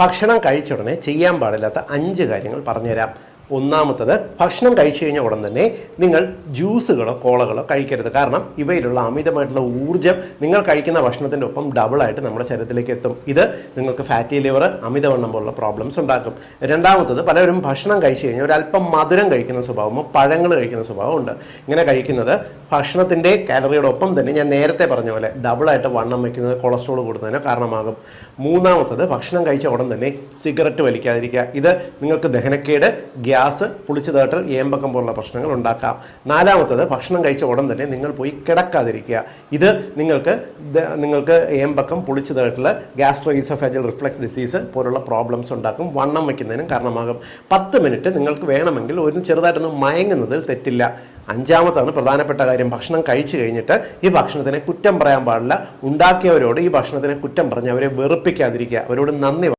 ഭക്ഷണം കഴിച്ച ഉടനെ ചെയ്യാൻ പാടില്ലാത്ത അഞ്ച് കാര്യങ്ങൾ പറഞ്ഞുതരാം. ഒന്നാമത്തത് ഭക്ഷണം കഴിച്ചു കഴിഞ്ഞ ഉടൻ തന്നെ നിങ്ങൾ ജ്യൂസുകളോ കോളകളോ കഴിക്കരുത്. കാരണം ഇവയിലുള്ള അമിതമായിട്ടുള്ള ഊർജം നിങ്ങൾ കഴിക്കുന്ന ഭക്ഷണത്തിന്റെ ഒപ്പം ഡബിളായിട്ട് നമ്മുടെ ശരീരത്തിലേക്ക് എത്തും. ഇത് നിങ്ങൾക്ക് ഫാറ്റി ലിവർ അമിതവണ്ണം പോലുള്ള പ്രോബ്ലംസ് ഉണ്ടാക്കും. രണ്ടാമത്തത് പലരും ഭക്ഷണം കഴിച്ചു കഴിഞ്ഞാൽ ഒരല്പം മധുരം കഴിക്കുന്ന സ്വഭാവമോ പഴങ്ങൾ കഴിക്കുന്ന സ്വഭാവം ഉണ്ട്. ഇങ്ങനെ കഴിക്കുന്നത് ഭക്ഷണത്തിന്റെ കാലറിയുടെ ഒപ്പം തന്നെ ഞാൻ നേരത്തെ പറഞ്ഞ പോലെ ഡബിളായിട്ട് വണ്ണം വയ്ക്കുന്നത് കൊളസ്ട്രോൾ കൂടുന്നതിന് കാരണമാകും. മൂന്നാമത്തത് ഭക്ഷണം കഴിച്ച ഉടൻ തന്നെ സിഗരറ്റ് വലിക്കാതിരിക്കുക. ഇത് നിങ്ങൾക്ക് ദഹനക്കേട് ഗ്യാസ് പുളിച്ചു തേട്ടൽ ഏമ്പക്കം പോലുള്ള പ്രശ്നങ്ങൾ ഉണ്ടാക്കാം. നാലാമത്തത് ഭക്ഷണം കഴിച്ച ഉടൻ തന്നെ നിങ്ങൾ പോയി കിടക്കാതിരിക്കുക. ഇത് നിങ്ങൾക്ക് നിങ്ങൾക്ക് ഏമ്പക്കം പുളിച്ചു തേട്ടൽ ഗ്യാസ്ട്രോ ഈസോഫാജൽ റിഫ്ലക്സ് ഡിസീസ് പോലുള്ള പ്രോബ്ലംസ് ഉണ്ടാക്കും. വണ്ണം വയ്ക്കുന്നതിനും കാരണമാകും. പത്ത് മിനിറ്റ് നിങ്ങൾക്ക് വേണമെങ്കിൽ ഒരു ചെറുതായിട്ടൊന്ന് മയങ്ങുന്നതിൽ തെറ്റില്ല. അഞ്ചാമത്താണ് പ്രധാനപ്പെട്ട കാര്യം. ഭക്ഷണം കഴിച്ചു കഴിഞ്ഞിട്ട് ഈ ഭക്ഷണത്തിനെ കുറ്റം പറയാൻ പാടില്ല. ഉണ്ടാക്കിയവരോട് ഈ ഭക്ഷണത്തിനെ കുറ്റം പറഞ്ഞ് അവരെ വെറുപ്പിക്കാതിരിക്കുക. അവരോട് നന്ദി